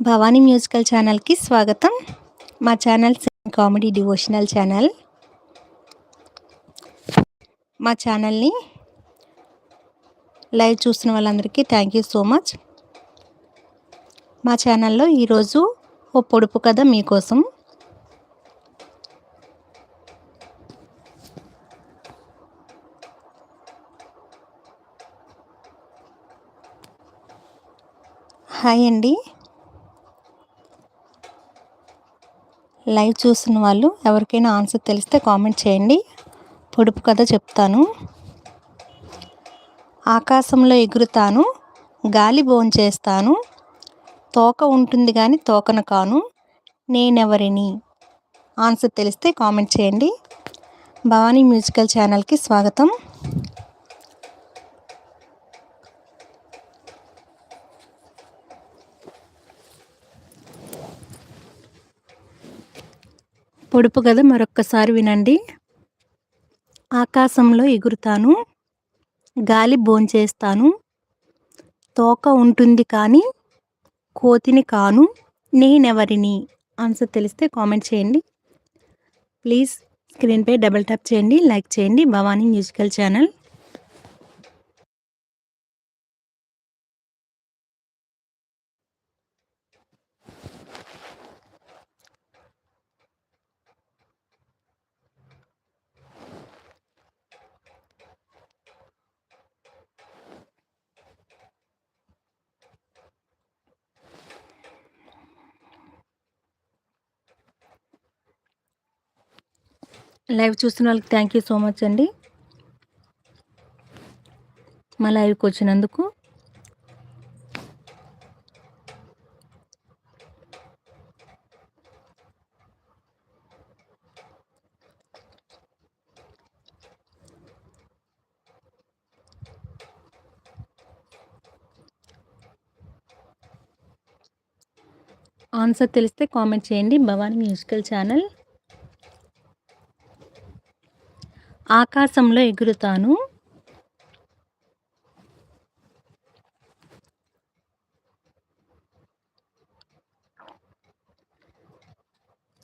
Bhavani musical ఛానల్కి స్వాగతం. మా ఛానల్ కామెడీ డివోషనల్ ఛానల్. మా ఛానల్ని లైవ్ చూస్తున్న వాళ్ళందరికీ థ్యాంక్ యూ సో మచ్. మా ఛానల్లో ఈరోజు ఓ పొడుపు కథ మీకోసం హాయ్ అండి. లైవ్ చూస్తున్న వాళ్ళు ఎవరికైనా ఆన్సర్ తెలిస్తే కామెంట్ చేయండి. పొడుపు కథ చెప్తాను. ఆకాశంలో ఎగురుతాను గాలి భోంచేస్తాను తోక ఉంటుంది కానీ తోకన కాను నేనెవరిని? ఆన్సర్ తెలిస్తే కామెంట్ చేయండి. భవానీ మ్యూజికల్ ఛానల్కి స్వాగతం. పొడుపు కథ మరొక్కసారి వినండి. ఆకాశంలో ఎగురుతాను గాలి భోంచేస్తాను తోక ఉంటుంది కానీ కోతిని కాను నేనెవరిని? ఆన్సర్ తెలిస్తే కామెంట్ చేయండి. ప్లీజ్ స్క్రీన్పై డబల్ ట్యాప్ చేయండి లైక్ చేయండి. Bhavani musical channel. లైవ్ చూస్తున్న వాళ్ళకి థ్యాంక్ యూ సో మచ్ అండి. మా లైవ్కి వచ్చినందుకు. ఆన్సర్ తెలిస్తే కామెంట్ చేయండి. Bhavani musical channel. ఆకాశంలో ఎగురుతాను.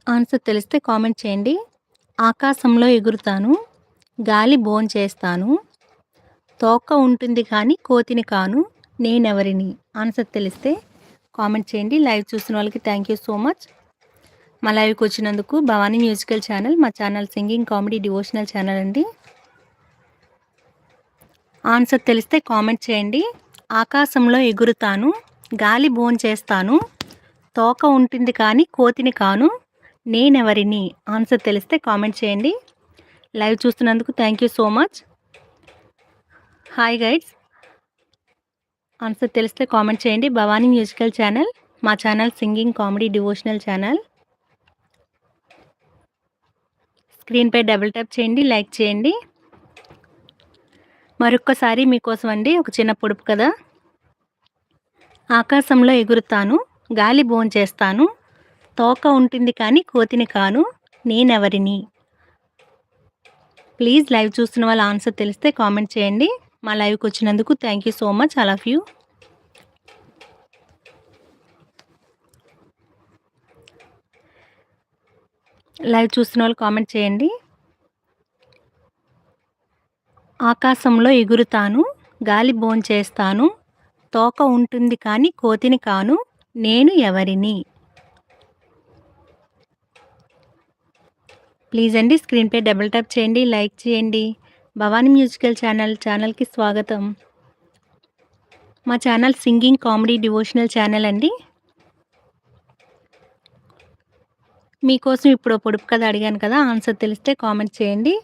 ఆన్సర్ తెలిస్తే కామెంట్ చేయండి. ఆకాశంలో ఎగురుతాను. గాలి బోన్ చేస్తాను. తోక ఉంటుంది కానీ కోతిని కాను నేనెవరిని? ఆన్సర్ తెలిస్తే కామెంట్ చేయండి. లైవ్ చూసిన వాళ్ళకి థ్యాంక్ యూ సో మచ్ మా లైవ్కి వచ్చినందుకు భవానీ మ్యూజికల్ ఛానల్ మా channel singing comedy devotional channel అండి. ఆన్సర్ తెలిస్తే కామెంట్ చేయండి. ఆకాశంలో ఎగురుతాను గాలి బోన్ చేస్తాను తోక ఉంటుంది కానీ కోతిని కాను నేనెవరిని? ఆన్సర్ తెలిస్తే కామెంట్ చేయండి. Live చూస్తున్నందుకు thank you so much hi guides answer తెలిస్తే కామెంట్ చేయండి. భవానీ మ్యూజికల్ ఛానల్ మా channel singing comedy devotional channel స్క్రీన్పై డబుల్ ట్యాప్ చేయండి లైక్ చేయండి. మరొక్కసారి మీకోసం అండి ఒక చిన్న పొడుపు కదా ఆకాశంలో ఎగురుతాను గాలి చేస్తాను తోక ఉంటుంది కానీ కోతిని కాను నేనెవరిని? ప్లీజ్ లైవ్ చూస్తున్న వాళ్ళ ఆన్సర్ తెలిస్తే కామెంట్ చేయండి. మా లైవ్కి వచ్చినందుకు thank you so much. All of you live చూస్తున్న వాళ్ళు కామెంట్ చేయండి. ఆకాశంలో ఎగురుతాను గాలి భోంచేస్తాను తోక ఉంటుంది కానీ కోతిని కాను నేను ఎవరిని? ప్లీజ్ అండి స్క్రీన్పై డబుల్ ట్యాప్ చేయండి లైక్ చేయండి. భవానీ మ్యూజికల్ ఛానల్ ఛానల్కి స్వాగతం. మా channel singing comedy devotional channel అండి. మీకోసం ఇప్పుడు పొడుపు కథ అడిగాను కదా ఆన్సర్ తెలిస్తే కామెంట్ చేయండి.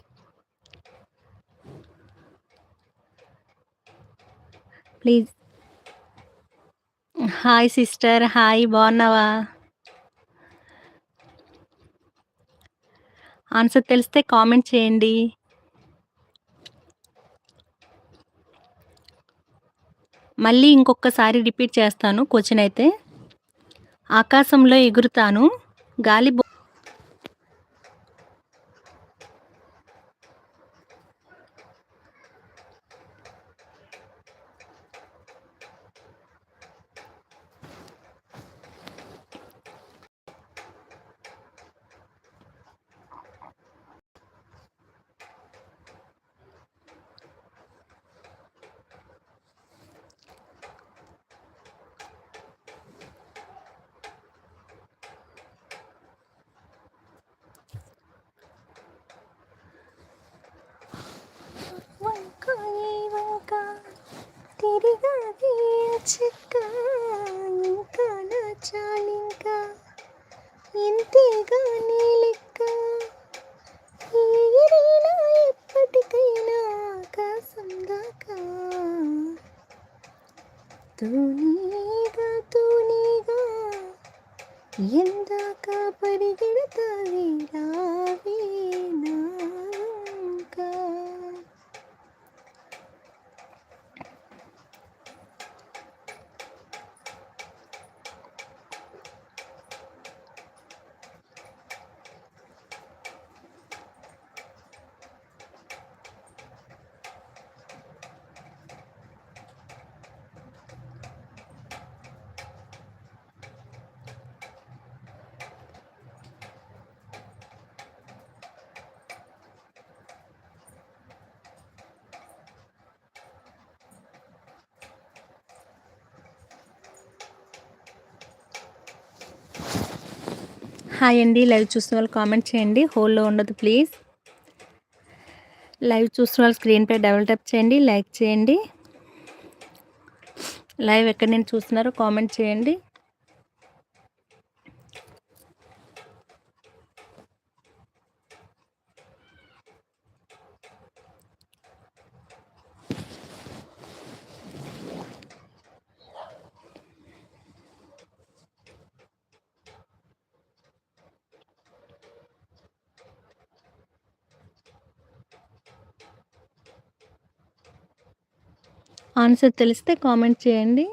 ప్లీజ్. హాయ్ సిస్టర్ హాయ్ బాగున్నావా? ఆన్సర్ తెలిస్తే కామెంట్ చేయండి. మళ్ళీ ఇంకొకసారి రిపీట్ చేస్తాను క్వశ్చన్ అయితే. ఆకాశంలో ఎగురుతాను గాలి చెక్క ఇంకా నా ఇంతేగా నీ లెక్క? ఎగిరినా ఎప్పటికైనా ఆకాశం దాకా. తూనీగా తూనీగా ఎందాక హాయ్ అండి. లైవ్ చూసిన వాళ్ళు కామెంట్ చేయండి. హోల్లో ఉండదు ప్లీజ్. లైవ్ చూసిన వాళ్ళు స్క్రీన్పై డబుల్ టైప్ చేయండి. లైక్ చేయండి. లైవ్ ఎక్కడ నేను చూస్తున్నారో కామెంట్ చేయండి. ఆన్సర్ తెలిస్తే కామెంట్ చేయండి.